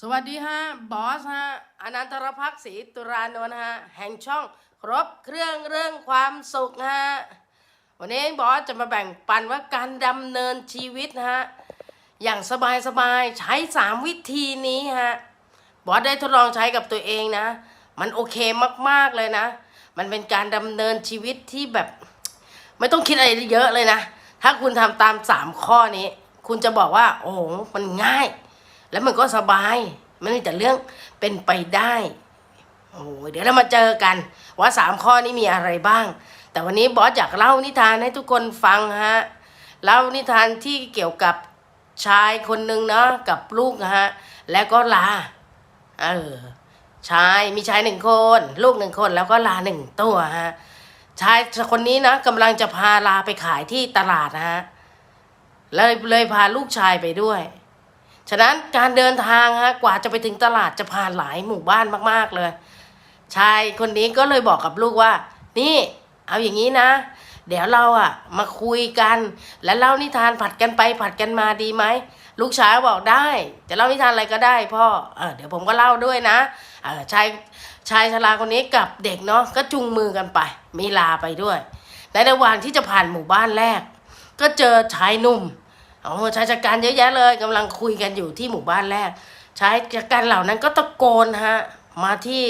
สวัสดีฮะบอสฮะอนันตรพักศรีตุรานนท์ฮะแห่งช่องครบเครื่องเรื่องความสุขฮะวันนี้บอสจะมาแบ่งปันว่าการดำเนินชีวิตฮะอย่างสบายสบายๆใช้สามวิธีนี้ฮะบอสได้ทดลองใช้กับตัวเองนะ มันโอเคมากๆเลยนะ มันเป็นการดำเนินชีวิตที่แบบ ไม่ต้องคิดอะไรเยอะเลยนะ ถ้าคุณทำตามสามข้อนี้ คุณจะบอกว่า โอ้โหมันง่าย แล้วมันก็สบายไมันมีแต่เรื่องเป็นไปได้โอ้ยเดี๋ยวเรามาเจอกัน ว่าสามข้อนี้มีอะไรบ้าง แต่วันนี้บอสอยากเล่านิทานให้ทุกคนฟังฮะเล่านิทานที่เกี่ยวกับชายคนหนึ่งเนาะกับลูกนะฮะแล้วก็ลาเออชายมีชายหนึ่งคน ลูกหนึ่งคนแล้วก็ลาหนึ่งตัวฮะชายคนนี้นะกำลังจะพาลาไปขายที่ตลาดนะฮะเลยเลยพาลูกชายไปด้วย ฉะนั้นการเดินทางฮะกว่าจะไปถึงตลาดจะผ่านหลายหมู่บ้านมาก ๆเลย ชายคนนี้ก็เลยบอกกับลูกว่า นี่เอาอย่างนี้นะ เดี๋ยวเราอะมาคุยกัน แล้วเล่านิทานผัดกันไปผัดกันมาดีไหมลูกชายบอกได้ จะเล่านิทานอะไรก็ได้พ่อเออเดี๋ยวผมก็เล่าด้วยนะเออชายชายชราคนนี้กับเด็กเนาะก็จุงมือกันไป มีลาไปด้วยในระหว่างที่จะผ่านหมู่บ้านแรก ก็เจอชายหนุ่ม โอ้ชายชะกันเยอะแยะเลยกำลังคุยกันอยู่ที่หมู่บ้านแรกชายชะกันเหล่านั้นก็ตะโกนฮะ มาที่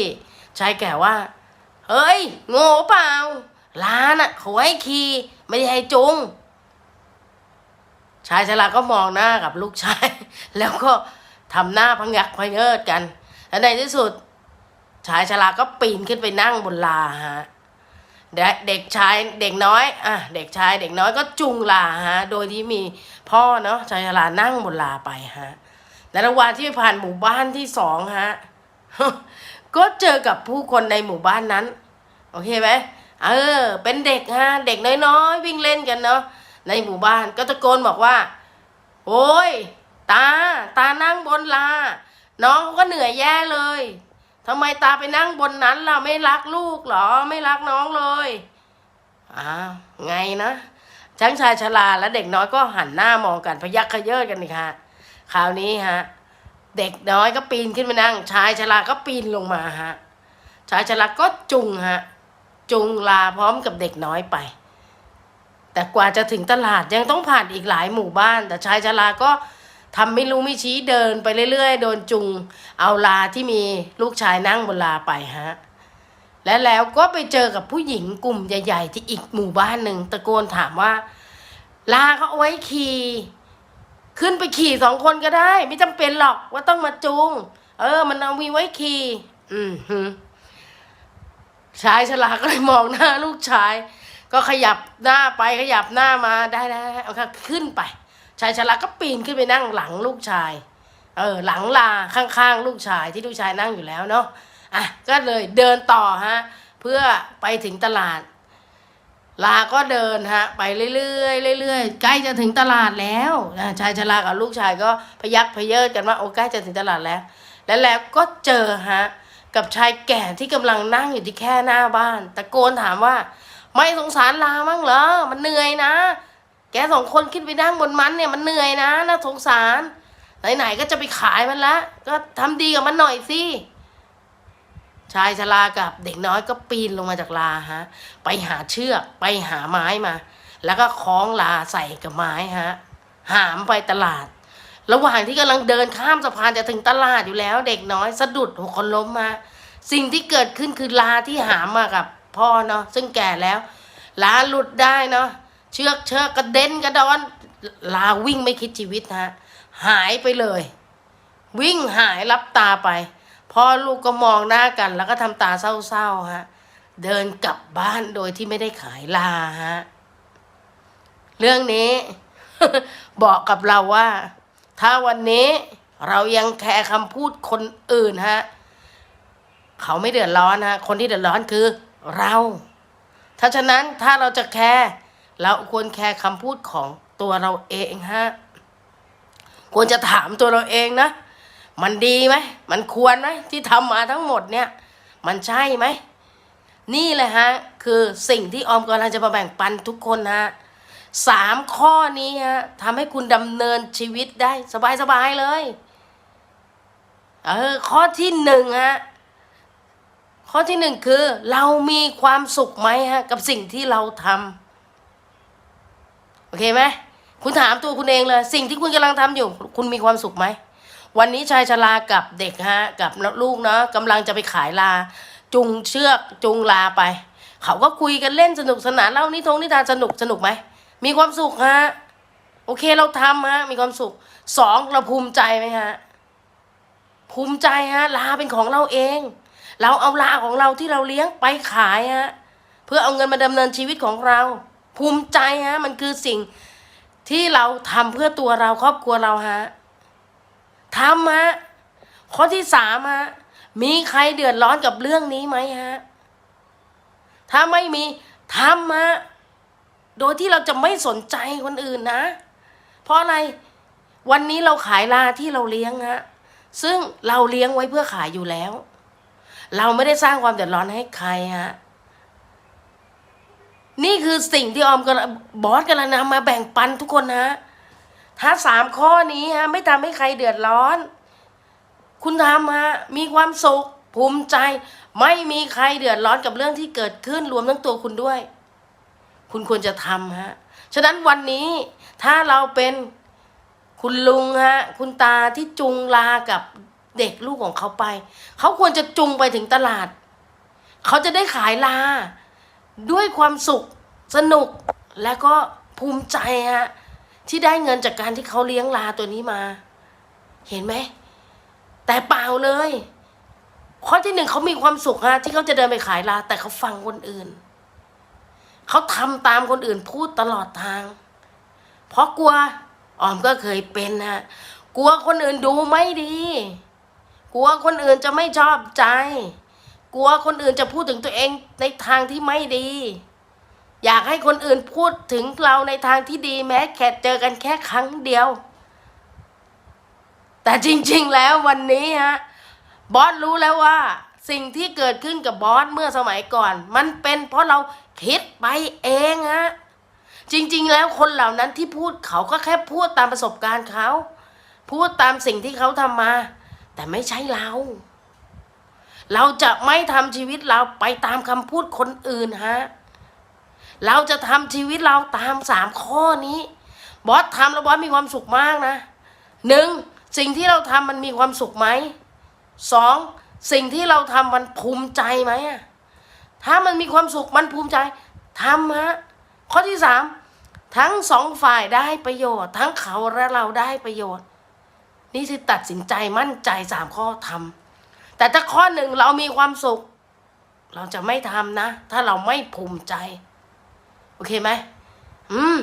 ชายแก่ว่า เฮ้ย โง่เปล่าร้านอะเขาให้ขี่ไม่ได้ให้จุง ชายชราก็มองหน้ากับลูกชาย แล้วก็ทำหน้าพังยักพะเยิดกันแล้วในที่สุด ชายชราก็ปีนขึ้นไปนั่งบนลาฮะ เด็กชายเด็กน้อยอะเด็กชายเด็กน้อยก็จุงลาฮะโดยที่มีพ่อเนาะชายชรานั่งบนลาไปฮะในระหว่างที่ผ่านหมู่บ้านที่สองฮะก็เจอกับผู้คนในหมู่บ้านนั้น โอเคไหมเออ เป็นเด็กฮะเด็กน้อยๆวิ่งเล่นกันเนาะในหมู่บ้านก็ตะโกนบอกว่า โอ้ย ตา ตานั่งบนลา น้องเขาก็เหนื่อยแย่เลย ทำไมตาไปนั่งบนนั้นล่ะไม่รักลูกหรอ ไม่รักน้องเลยอ้าวไงนะทั้งชายชราและเด็กน้อยก็หันหน้ามองกันพยักขยเยิดกันนี่ค่ะคราวนี้ฮะ เด็กน้อยก็ปีนขึ้นมานั่ง ชายชราก็ปีนลงมาฮะชายชราก็จุงฮะ จุงลาพร้อมกับเด็กน้อยไป แต่กว่าจะถึงตลาดยังต้องผ่านอีกหลายหมู่บ้าน แต่ชายชราก็ ทำไม่รู้ไม่ชี้เดินไปเรื่อยๆ โดนจุง เอาลาที่มีลูกชายนั่งบนลาไปฮะ และแล้วก็ไปเจอกับผู้หญิงกลุ่มใหญ่ ๆ ที่อีกหมู่บ้านหนึ่งตะโกนถามว่า ลาเขาเอาไว้ขี่ขึ้นไปขี่สองคนก็ได้ ไม่จำเป็นหรอกว่าต้องมาจูงเออ มันเอามีไว้ขี่อืมฮึชายฉลาก็เลยมองหน้าลูกชาย ก็ขยับหน้าไปขยับหน้ามาได้ได้ได้เอาค่ะขึ้นไป ชายชราก็ปีนขึ้นไปนั่งหลังลูกชาย เออหลังลาข้างๆ ลูกชายที่ลูกชายนั่งอยู่แล้วเนาะอะก็เลยเดินต่อฮะเพื่อไปถึงตลาด ลาก็เดินฮะไปเรื่อยๆเรื่อยๆใกล้จะถึงตลาดแล้วอะชายชรากับลูกชายก็พยักพเยิดกันว่าโอ้ใกล้จะถึงตลาดแล้ว แล้วแล้วก็เจอฮะกับชายแก่ที่กำลังนั่งอยู่ที่แค่หน้าบ้านตะโกนถามว่า ไม่สงสารลามั้งเหรอมันเหนื่อยนะ แกสองคนขึ้นไปนั่งบนมันเนี่ยมันเหนื่อยนะน่าสงสาร ไหนๆก็จะไปขายมันละก็ทำดีกับมันหน่อยสิชายชรากับเด็กน้อยก็ปีนลงมาจากลาฮะ ไปหาเชือกไปหาไม้มา แล้วก็คล้องลาใส่กับไม้ฮะ หามไปตลาด ระหว่างที่กำลังเดินข้ามสะพานจะถึงตลาดอยู่แล้ว เด็กน้อยสะดุดหัวคนล้มมา สิ่งที่เกิดขึ้นคือลาที่หามมากับพ่อเนาะซึ่งแก่แล้วลาหลุดได้เนาะ เชือกเชือกกระเด็นกระดอน ลาวิ่งไม่คิดชีวิตฮะหายไปเลย วิ่งหายรับตาไปพ่อลูกก็มองหน้ากัน แล้วก็ทำตาเศร้าๆฮะเดินกลับบ้านโดยที่ไม่ได้ขายลาฮะเรื่องนี้ บอกกับเราว่า ถ้าวันนี้เรายังแคร์คำพูดคนอื่นฮะเขาไม่เดือดร้อนฮะคนที่เดือดร้อนคือเราถ้าฉะนั้นถ้าเราจะแคร์ เราควรแคร์คำพูดของตัวเราเองฮะ ควรจะถามตัวเราเองนะ มันดีไหม มันควรไหมที่ทำมาทั้งหมดเนี่ย มันใช่ไหม นี่แหละฮะ คือสิ่งที่ออมกำลังจะมาแบ่งปันทุกคนฮะสามข้อนี้ฮะทำให้คุณดำเนินชีวิตได้สบายๆเลย เออ ข้อที่หนึ่งฮะข้อที่หนึ่งคือ เรามีความสุขไหมฮะ กับสิ่งที่เราทำ โอเคไหมคุณถามตัวคุณเองเลย สิ่งที่คุณกำลังทำอยู่ คุณมีความสุขไหม วันนี้ชายชรากับเด็กฮะ กับลูกเนาะกำลังจะไปขายลา จุงเชือกจุงลาไป เขาก็คุยกันเล่นสนุกสนานเล่านิทงนิทานสนุกสนุกไหมมีความสุขฮะโอเคเราทำฮะ มีความสุขสองเราภูมิใจไหมฮะ ภูมิใจฮะลาเป็นของเราเอง เราเอาลาของเราที่เราเลี้ยงไปขายฮะ เพื่อเอาเงินมาดำเนินชีวิตของเรา ภูมิใจฮะ มันคือสิ่งที่เราทำเพื่อตัวเราครอบครัวเราฮะทำฮะข้อที่สามฮะมีใครเดือดร้อนกับเรื่องนี้ไหมฮะ ถ้าไม่มีทำฮะโดยที่เราจะไม่สนใจคนอื่นนะ เพราะอะไรวันนี้เราขายลาที่เราเลี้ยงฮะซึ่งเราเลี้ยงไว้เพื่อขายอยู่แล้ว เราไม่ได้สร้างความเดือดร้อนให้ใครฮะ นี่คือสิ่งที่ออมกำลังบอสกำลังนำมาแบ่งปันทุกคนนะ ถ้าสามข้อนี้ฮะ ไม่ทำให้ใครเดือดร้อน คุณทำฮะ มีความสุขภูมิใจ ไม่มีใครเดือดร้อนกับเรื่องที่เกิดขึ้นรวมทั้งตัวคุณด้วย คุณควรจะทำฮะ ฉะนั้นวันนี้ถ้าเราเป็นคุณลุงฮะ คุณตาที่จุงลากับเด็กลูกของเขาไป เขาควรจะจุงไปถึงตลาด เขาจะได้ขายลา ด้วยความสุขสนุกและก็ภูมิใจฮะที่ได้เงินจากการที่เขาเลี้ยงลาตัวนี้มา เห็นไหม แต่เปล่าเลย ข้อที่หนึ่งเขามีความสุขฮะที่เขาจะเดินไปขายลา แต่เขาฟังคนอื่น เขาทำตามคนอื่นพูดตลอดทาง เพราะกลัวออมก็เคยเป็นฮะกลัวคนอื่นดูไม่ดี กลัวคนอื่นจะไม่ชอบใจ กลัวคนอื่นจะพูดถึงตัวเองในทางที่ไม่ดี อยากให้คนอื่นพูดถึงเราในทางที่ดีแม้แค่เจอกันแค่ครั้งเดียว แต่จริง ๆ แล้ววันนี้ฮะบอสรู้แล้วว่า สิ่งที่เกิดขึ้นกับบอสเมื่อสมัยก่อน มันเป็นเพราะเราคิดไปเองฮะจริง ๆ แล้วคนเหล่านั้นที่พูดเขาก็แค่พูดตามประสบการณ์เขา พูดตามสิ่งที่เขาทำมา แต่ไม่ใช่เรา เราจะไม่ทำชีวิตเราไปตามคำพูดคนอื่นฮะ เราจะทำชีวิตเราตามสามข้อนี้ บอสทำแล้วบอสมีความสุขมากนะหนึ่งสิ่งที่เราทำมันมีความสุขไหมสองสิ่งที่เราทำมันภูมิใจไหมอะถ้ามันมีความสุขมันภูมิใจทำฮะข้อที่สามทั้งสองฝ่ายได้ประโยชน์ ทั้งเขาและเราได้ประโยชน์ นี่คือตัดสินใจมั่นใจสามข้อทำ แต่ถ้าข้อหนึ่งเรามีความสุข เราจะไม่ทำนะ ถ้าเราไม่ภูมิใจ โอเคไหมอืม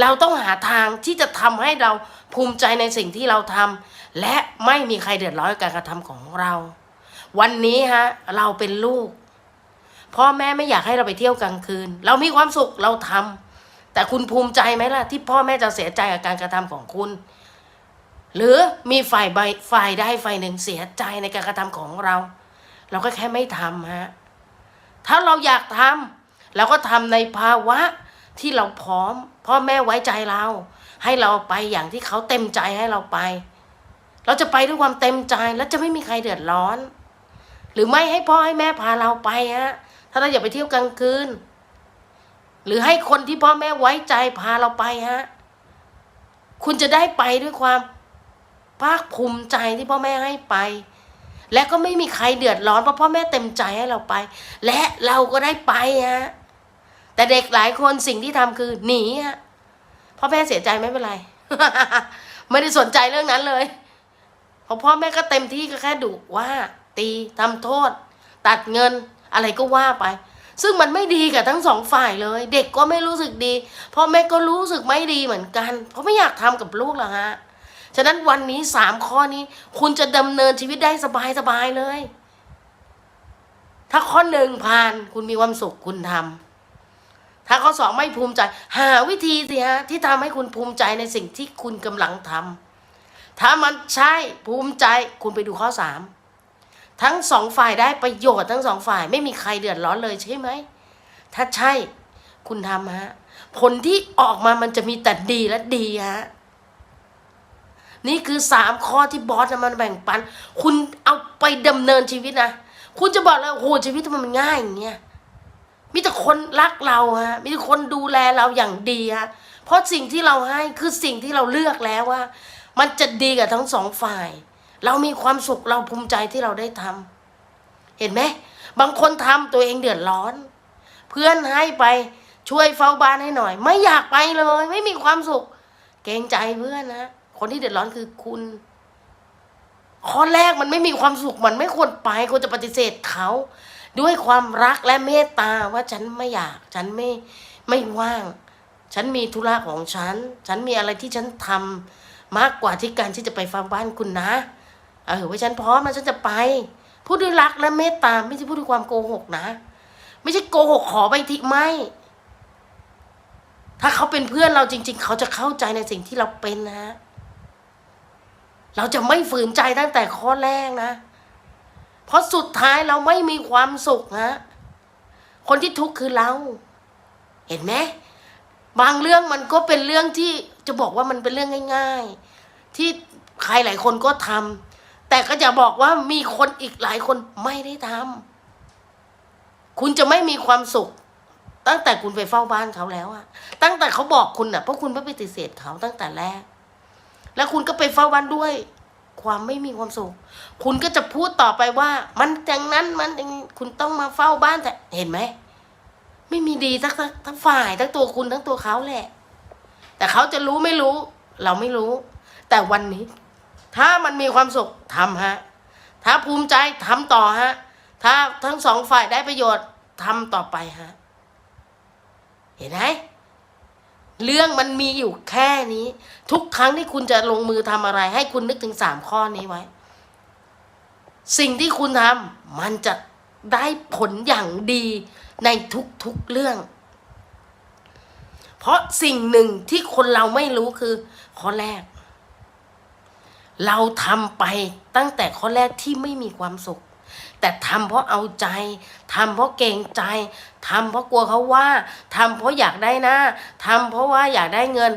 เราต้องหาทางที่จะทำให้เราภูมิใจในสิ่งที่เราทำและไม่มีใครเดือดร้อนกับการกระทำของเรา วันนี้ฮะ เราเป็นลูก พ่อแม่ไม่อยากให้เราไปเที่ยวกลางคืน เรามีความสุขเราทำแต่คุณภูมิใจไหมล่ะ ที่พ่อแม่จะเสียใจกับการกระทำของคุณ หรือมีฝ่ายใบฝ่ายได้ฝ่ายหนึ่งเสียใจในการกระทำของเรา เราก็แค่ไม่ทำฮะถ้าเราอยากทำเราก็ทำในภาวะที่เราพร้อม พ่อแม่ไว้ใจเรา ให้เราไปอย่างที่เขาเต็มใจให้เราไป เราจะไปด้วยความเต็มใจแล้วจะไม่มีใครเดือดร้อน หรือไม่ให้พ่อให้แม่พาเราไปฮะถ้าเราอยากไปเที่ยวกลางคืน หรือให้คนที่พ่อแม่ไว้ใจพาเราไปฮะคุณจะได้ไปด้วยความ ภาคภูมิใจที่พ่อแม่ให้ไป และก็ไม่มีใครเดือดร้อนเพราะพ่อแม่เต็มใจให้เราไป และเราก็ได้ไปฮะแต่เด็กหลายคนสิ่งที่ทำคือหนีฮะพ่อแม่เสียใจไม่เป็นไร ไม่ได้สนใจเรื่องนั้นเลยเพราะพ่อแม่ก็เต็มที่ก็แค่ดุว่า ตีทำโทษ ตัดเงินอะไรก็ว่าไป ซึ่งมันไม่ดีกับทั้งสองฝ่ายเลย เด็กก็ไม่รู้สึกดีพ่อแม่ก็รู้สึกไม่ดีเหมือนกัน เพราะไม่อยากทำกับลูกหรอกฮะ ฉะนั้นวันนี้สามข้อนี้ คุณจะดำเนินชีวิตได้สบายสบายเลย ถ้าข้อหนึ่งผ่านคุณมีความสุขคุณทำถ้าข้อสองไม่ภูมิใจ หาวิธีสิฮะที่ทำให้คุณภูมิใจในสิ่งที่คุณกำลังทำถ้ามันใช่ภูมิใจคุณไปดูข้อสามทั้งสองฝ่ายได้ประโยชน์ทั้งสองฝ่ายไม่มีใครเดือดร้อนเลยใช่ไหม ถ้าใช่คุณทำฮะ ผลที่ออกมามันจะมีแต่ดีและดีฮะ นี่คือสามข้อที่บอสจะมาแบ่งปัน คุณเอาไปดำเนินชีวิตนะ คุณจะบอกเลยโอ้โหชีวิตทำไมมันง่ายอย่างเงี้ย มีแต่คนรักเราฮะ มีแต่คนดูแลเราอย่างดีฮะ เพราะสิ่งที่เราให้คือสิ่งที่เราเลือกแล้วว่า มันจะดีกับทั้งสองฝ่าย เรามีความสุขเราภูมิใจที่เราได้ทำเห็นไหม บางคนทำตัวเองเดือดร้อน เพื่อนให้ไปช่วยเฝ้าบ้านให้หน่อย ไม่อยากไปเลย ไม่มีความสุข เกรงใจเพื่อนนะ คนที่เดือดร้อนคือคุณข้อแรกมันไม่มีความสุขมันไม่ควรไปควรจะปฏิเสธเขา ด้วยความรักและเมตตาว่าฉันไม่อยาก ฉันไม่ไม่ว่าง ฉันมีธุระของฉัน ฉันมีอะไรที่ฉันทำมากกว่าที่การที่จะไปฟังบ้านคุณนะเออว่าฉันพร้อมแล้วฉันจะไป พูดด้วยรักและเมตตาไม่ใช่พูดด้วยความโกหกนะ ไม่ใช่โกหกขอไปทีไม่ ถ้าเขาเป็นเพื่อนเราจริง ๆ เขาจะเข้าใจในสิ่งที่เราเป็นนะ เราจะไม่ฝืนใจตั้งแต่ข้อแรกนะ เพราะสุดท้ายเราไม่มีความสุขนะคนที่ทุกข์คือเรา เห็นไหมบางเรื่องมันก็เป็นเรื่องที่จะบอกว่ามันเป็นเรื่องง่าย ๆ ที่ใครหลายคนก็ทำแต่ก็จะบอกว่ามีคนอีกหลายคนไม่ได้ทำคุณจะไม่มีความสุข ตั้งแต่คุณไปเฝ้าบ้านเขาแล้วอะตั้งแต่เขาบอกคุณอะเพราะคุณไม่ไปฏิเสธเขาตั้งแต่แรก แล้วคุณก็ไปเฝ้าบ้านด้วย ความไม่มีความสุข คุณก็จะพูดต่อไปว่า มันอย่างนั้นมันอย่างคุณต้องมาเฝ้าบ้านแต่เห็นไหมไม่มีดีทั้งทั้งทั้งฝ่ายทั้งตัวคุณทั้งตัวเขาแหละ แต่เขาจะรู้ไม่รู้ เราไม่รู้ แต่วันนี้ ถ้ามันมีความสุขทำฮะ ถ้าภูมิใจทำต่อฮะ ถ้าทั้งสองฝ่ายได้ประโยชน์ทำต่อไปฮะ เห็นไหม เรื่องมันมีอยู่แค่นี้ ทุกครั้งที่คุณจะลงมือทำอะไร ให้คุณนึกถึงสามข้อนี้ไว้ สิ่งที่คุณทำมันจะได้ผลอย่างดีในทุกๆเรื่อง เพราะสิ่งหนึ่งที่คนเราไม่รู้คือ ข้อแรก เราทำไปตั้งแต่ข้อแรกที่ไม่มีความสุข แต่ทำเพราะเอาใจทำเพราะเกรงใจทำเพราะกลัวเขาว่าทำเพราะอยากได้หน้าทำเพราะว่าอยากได้เงิน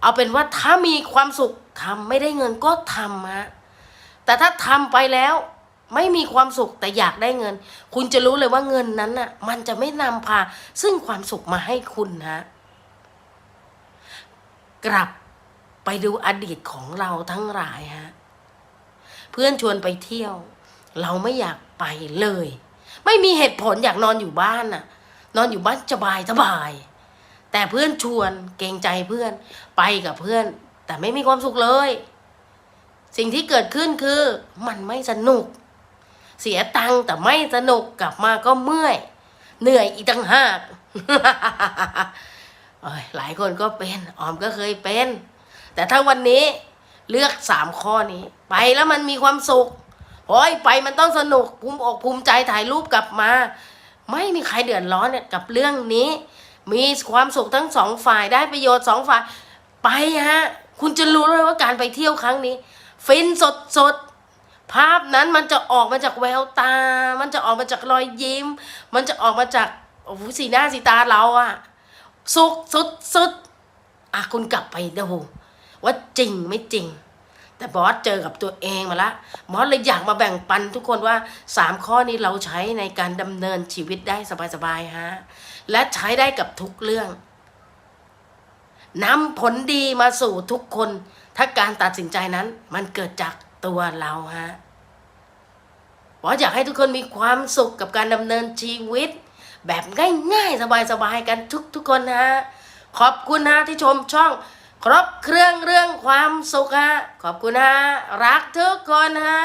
เอาเป็นว่าถ้ามีความสุขทำไม่ได้เงินก็ทำฮะแต่ถ้าทำไปแล้วไม่มีความสุขแต่อยากได้เงิน คุณจะรู้เลยว่าเงินนั้นน่ะ มันจะไม่นำพา ซึ่งความสุขมาให้คุณฮะกลับไปดูอดีตของเราทั้งหลายฮะเพื่อนชวนไปเที่ยว เราไม่อยากไปเลย ไม่มีเหตุผลอยากนอนอยู่บ้านน่ะ นอนอยู่บ้านสบายสบาย แต่เพื่อนชวนเกรงใจเพื่อนไปกับเพื่อน แต่ไม่มีความสุขเลย สิ่งที่เกิดขึ้นคือ มันไม่สนุก เสียตังค์แต่ไม่สนุกกลับมาก็เมื่อย เหนื่อยอีกตั้งหากหลายคนก็เป็นออมก็เคยเป็น แต่ถ้าวันนี้เลือกสามข้อนี้ ไปแล้วมันมีความสุข โอ้ยไปมันต้องสนุกภูมิอกภูมิใจถ่ายรูปกลับมา ไม่มีใครเดือดร้อนเนี่ยกับเรื่องนี้ มีความสุขทั้งสองฝ่ายได้ประโยชน์สองฝ่าย ไปฮะ คุณจะรู้เลยว่าการไปเที่ยวครั้งนี้ ฟินสดสดภาพนั้นมันจะออกมาจากแววตา มันจะออกมาจากรอยยิ้ม มันจะออกมาจากโอ้โหสีหน้าสีตาเราอะสุขสุดสุดอะคุณกลับไปดูว่าจริงไม่จริง แต่บอสเจอกับตัวเองมาละบอสเลยอยากมาแบ่งปันทุกคนว่าสามข้อนี้เราใช้ในการดำเนินชีวิตได้สบายๆฮะและใช้ได้กับทุกเรื่องนำผลดีมาสู่ทุกคน ถ้าการตัดสินใจนั้นมันเกิดจากตัวเราฮะบอสอยากให้ทุกคนมีความสุขกับการดำเนินชีวิต แบบง่ายๆ สบายๆกันทุกๆคนฮะขอบคุณฮะที่ชมช่อง ครบเครื่องเรื่องความสุขฮะขอบคุณฮะรักทุกคนฮะ